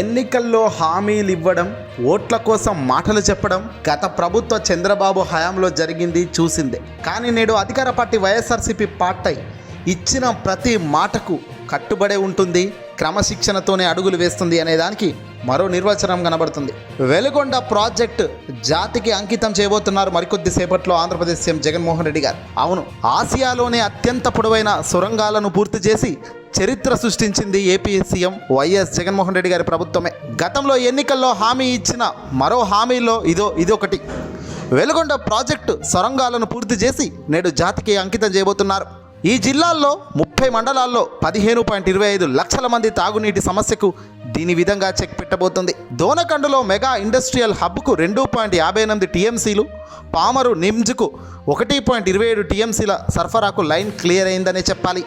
ఎన్నికల్లో హామీలు ఇవ్వడం ఓట్ల కోసం మాటలు చెప్పడం గత ప్రభుత్వ చంద్రబాబు హయాంలో జరిగింది చూసిందే. కానీ నేడు అధికార పార్టీ వైఎస్ఆర్సీపీ పార్టీ ఇచ్చిన ప్రతి మాటకు కట్టుబడే ఉంటుంది క్రమశిక్షణతోనే అడుగులు వేస్తుంది అనే దానికి మరో నిర్వచనం కనబడుతుంది. వెలుగొండ ప్రాజెక్టు జాతికి అంకితం చేయబోతున్నారు మరికొద్ది సేపట్లో ఆంధ్రప్రదేశ్ సీఎం జగన్మోహన్ రెడ్డి గారు. అవును ఆసియాలోనే అత్యంత పొడవైన సొరంగాలను పూర్తి చేసి చరిత్ర సృష్టించింది AP CM YS Jaganmohan Reddy గారి ప్రభుత్వమే. గతంలో ఎన్నికల్లో హామీ ఇచ్చిన మరో హామీలో ఇదో ఇదొకటి. వెలుగొండ ప్రాజెక్టు సొరంగాలను పూర్తి చేసి నేడు జాతికి అంకితం చేయబోతున్నారు. ఈ జిల్లాల్లో ముప్పై మండలాల్లో పదిహేను పాయింట్ ఇరవై ఐదు లక్షల మంది తాగునీటి సమస్యకు దీని విధంగా చెక్ పెట్టబోతుంది. దోనకండులో మెగా ఇండస్ట్రియల్ హబ్కు రెండు పాయింట్ యాభై ఎనిమిది టీఎంసీలు పామరు నిమ్జ్కు ఒకటి పాయింట్ ఇరవై ఏడు టీఎంసీల సరఫరాకు లైన్ క్లియర్ అయిందనే చెప్పాలి.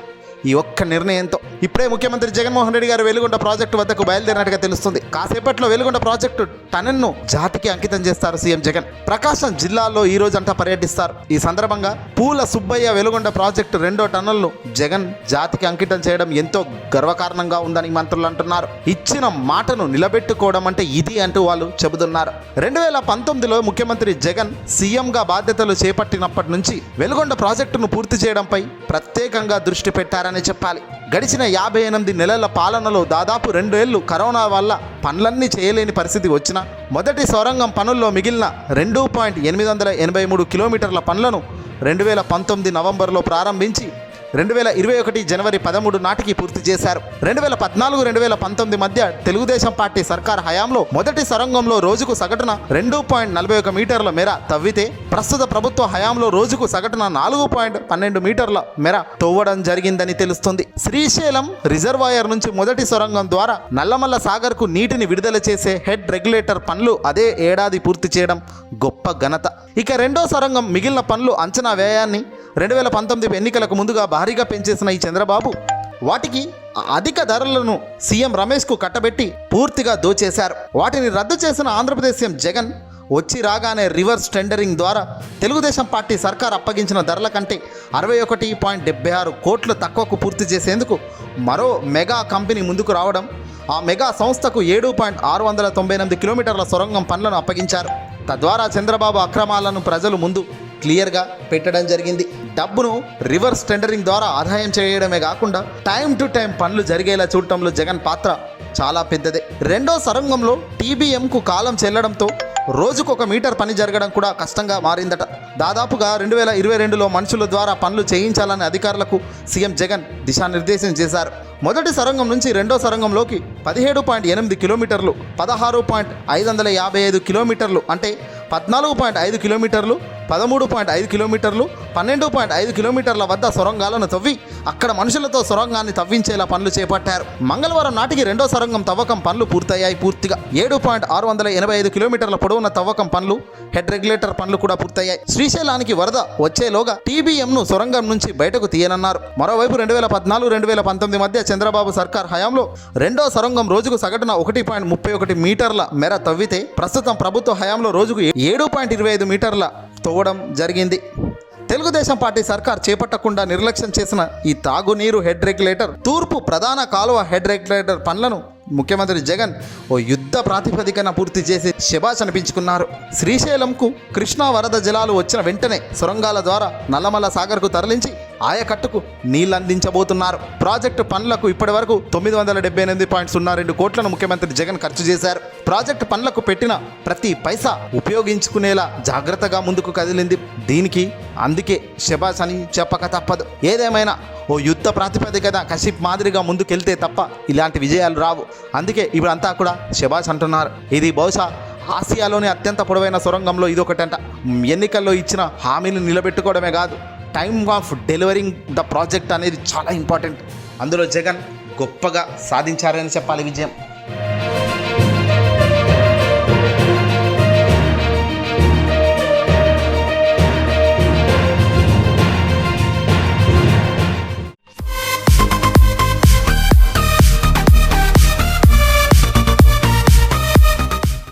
ఈ ఒక్క నిర్ణయంతో. ఇప్పుడే ముఖ్యమంత్రి జగన్మోహన్ రెడ్డి గారు వెలుగొండ ప్రాజెక్టు వద్దకు బయలుదేరినట్టుగా తెలుస్తుంది. కాసేపట్లో వెలుగొండ ప్రాజెక్టు టనన్ను జాతికి అంకితం చేస్తారు సీఎం జగన్. ప్రకాశం జిల్లాలో ఈ రోజంతా అంతా పర్యటిస్తారు. ఈ సందర్భంగా పూల సుబ్బయ్య వెలుగొండ ప్రాజెక్టు రెండో టన్నులను జగన్ జాతికి అంకితం చేయడం ఎంతో గర్వకారణంగా ఉందని మంత్రులు అంటున్నారు. ఇచ్చిన మాటను నిలబెట్టుకోవడం అంటే ఇది అంటూ వాళ్ళు చెబుతున్నారు. రెండు వేల పంతొమ్మిదిలో ముఖ్యమంత్రి జగన్ సీఎంగా బాధ్యతలు చేపట్టినప్పటి నుంచి వెలుగొండ ప్రాజెక్టును పూర్తి చేయడంపై ప్రత్యేకంగా దృష్టి పెట్టారని చెప్పాలి. గడిచిన యాభై ఎనిమిది నెలల పాలనలో దాదాపు రెండేళ్ళు కరోనా వల్ల పనులన్నీ చేయలేని పరిస్థితి వచ్చినా మొదటి సొరంగం పనుల్లో మిగిలిన రెండు పాయింట్ ఎనిమిది వందల ఎనభై మూడు కిలోమీటర్ల పనులను రెండు వేల పంతొమ్మిది నవంబర్లో ప్రారంభించి రెండు వేల ఇరవై ఒకటి జనవరి పదమూడు నాటికి పూర్తి చేశారు. రెండు వేల పద్నాలుగు రెండు వేల పంతొమ్మిది మధ్య తెలుగుదేశం పార్టీ సర్కార్ హయాంలో మొదటి సొరంగంలో రోజుకు సగటున రెండు పాయింట్ నలభై ఒక మీటర్ల మేర తవ్వితే ప్రస్తుత ప్రభుత్వ హయాంలో రోజుకు సగటున నాలుగు పాయింట్ పన్నెండు మీటర్ల మేర తవ్వడం జరిగిందని తెలుస్తుంది. శ్రీశైలం రిజర్వాయర్ నుంచి మొదటి సొరంగం ద్వారా నల్లమల్ల సాగర్కు నీటిని విడుదల చేసే హెడ్ రెగ్యులేటర్ పనులు అదే ఏడాది పూర్తి చేయడం గొప్ప ఘనత. ఇక రెండో సొరంగం మిగిలిన పనులు అంచనా వ్యయాన్ని రెండు వేల పంతొమ్మిది ఎన్నికలకు ముందుగా భారీగా పెంచేసిన ఈ చంద్రబాబు వాటికి అధిక ధరలను సీఎం రమేష్కు కట్టబెట్టి పూర్తిగా దోచేశారు. వాటిని రద్దు చేసిన ఆంధ్రప్రదేశ్ సీఎం జగన్ వచ్చి రాగానే రివర్స్ టెండరింగ్ ద్వారా తెలుగుదేశం పార్టీ సర్కార్ అప్పగించిన ధరల కంటే అరవై ఒకటి పాయింట్ డెబ్బై ఆరు కోట్లు తక్కువకు పూర్తి చేసేందుకు మరో మెగా కంపెనీ ముందుకు రావడం ఆ మెగా సంస్థకు ఏడు పాయింట్ ఆరు వందల తొంభై ఎనిమిది కిలోమీటర్ల సొరంగం పనులను అప్పగించారు. తద్వారా చంద్రబాబు అక్రమాలను ప్రజలు ముందు క్లియర్గా పెట్టడం జరిగింది. డబ్బును రివర్స్ టెండరింగ్ ద్వారా ఆదాయం చేయడమే కాకుండా టైం టు టైం పనులు జరిగేలా చూడటంలో జగన్ పాత్ర చాలా పెద్దదే. రెండో సొరంగంలో టీబీఎంకు కాలం చెల్లడంతో రోజుకు ఒక మీటర్ పని జరగడం కూడా కష్టంగా మారిందట. దాదాపుగా రెండు వేల ఇరవై రెండులో మనుషుల ద్వారా పనులు చేయించాలని అధికారులకు సీఎం జగన్ దిశానిర్దేశం చేశారు. మొదటి సొరంగం నుంచి రెండో సొరంగంలోకి పదిహేడు పాయింట్ ఎనిమిది కిలోమీటర్లు పదహారు పాయింట్ ఐదు వందల యాభై ఐదు కిలోమీటర్లు అంటే పద్నాలుగు పాయింట్ ఐదు కిలోమీటర్లు పదమూడు పాయింట్ ఐదు కిలోమీటర్లు పన్నెండు పాయింట్ ఐదు కిలోమీటర్ల వద్ద సొరంగాలను తవ్వి అక్కడ మనుషులతో సొరంగాన్ని తవ్వించేలా పనులు చేపట్టారు. మంగళవారం నాటికి రెండో సొరంగం తవ్వకం పనులు పూర్తయ్యాయి పూర్తిగా. ఏడు పాయింట్ ఆరు వందల ఎనభై ఐదు కిలోమీటర్ల పొడవున తవ్వకం పనులు హెడ్ రెగ్యులేటర్ పనులు కూడా పూర్తయ్యాయి. శ్రీశైలానికి వరద వచ్చేలోగా టీబీఎంను సొరంగం నుంచి బయటకు తీయనన్నారు. మరోవైపు రెండు వేల పద్నాలుగు రెండు వేల పంతొమ్మిది మధ్య చంద్రబాబు సర్కార్ హయాంలో రెండో సొరంగం రోజుకు సగటున ఒకటి పాయింట్ ముప్పై ఒకటి మీటర్ల మేర తవ్వితే ప్రస్తుతం ప్రభుత్వ హయాంలో రోజుకు ఏడు పాయింట్ ఇరవై ఐదు మీటర్ల తవ్వడం జరిగింది. తెలుగుదేశం పార్టీ సర్కార్ చేపట్టకుండా నిర్లక్ష్యం చేసిన ఈ తాగునీరు హెడ్ రెగ్యులేటర్ తూర్పు ప్రధాన కాలువ హెడ్ రెగ్యులేటర్ పనులను ముఖ్యమంత్రి జగన్ ఓ యుద్ధ ప్రాతిపదికన పూర్తి చేసి శబాష్ అనిపించుకున్నారు. శ్రీశైలంకు కృష్ణా వరద జలాలు వచ్చిన వెంటనే సొరంగాల ద్వారా నల్లమల్ల సాగర్కు తరలించి ఆయకట్టుకు నీళ్ళందించబోతున్నారు ప్రాజెక్టు పనులకు ఇప్పటి వరకు తొమ్మిది వందల డెబ్బై ఎనిమిది పాయింట్ సున్నా రెండు కోట్లను ముఖ్యమంత్రి జగన్ ఖర్చు చేశారు. ప్రాజెక్టు పనులకు పెట్టిన ప్రతి పైసా ఉపయోగించుకునేలా జాగ్రత్తగా ముందుకు కదిలింది. దీనికి అందుకే శబాష్ అని చెప్పక తప్పదు. ఏదేమైనా ఓ యుద్ధ ప్రాతిపదికన కశిప్ మాదిరిగా ముందుకెళ్తే తప్ప ఇలాంటి విజయాలు రావు. అందుకే ఇప్పుడంతా కూడా శబాష్ అంటున్నారు. ఇది బహుశా ఆసియాలోని అత్యంత పొడవైన సొరంగంలో ఇదొకటంట. ఎన్నికల్లో ఇచ్చిన హామీని నిలబెట్టుకోవడమే కాదు. Time of delivering the project అనేది చాలా ఇంపార్టెంట్. అందులో జగన్ గొప్పగా సాధించారని చెప్పాలి విజయం.